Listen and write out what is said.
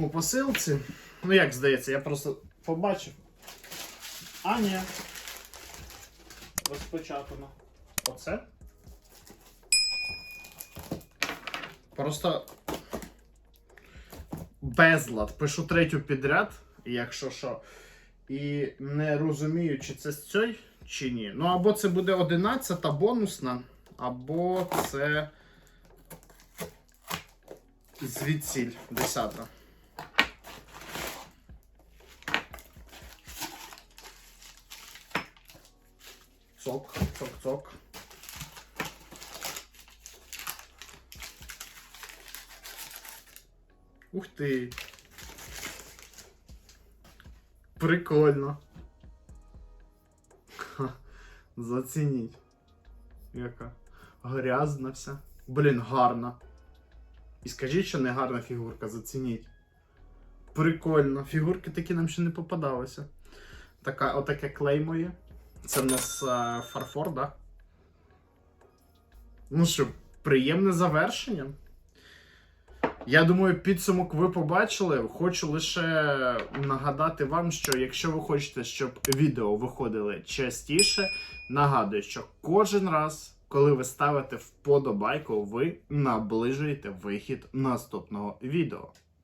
по посилці. Ну, як здається, я просто побачив. А, ні. Розпечатано. Оце. Просто безлад. Пишу третю підряд, якщо що. І не розумію, чи це з цієї, чи ні. Ну, або це буде 11 бонусна, або це звідсіль 10. Цок, цок, цок. Ух ти. Прикольно. Ха, зацініть. Яка грязна вся. Блін, гарна. І скажіть, що не гарна фігурка, зацініть. Прикольно. Фігурки такі нам ще не попадалися. Така, отаке клеймо є. Це в нас е, фарфор, да? Ну що, приємне завершення. Я думаю, підсумок ви побачили. Хочу лише нагадати вам, що якщо ви хочете, щоб відео виходили частіше, нагадую, що кожен раз, коли ви ставите вподобайку, ви наближуєте вихід наступного відео.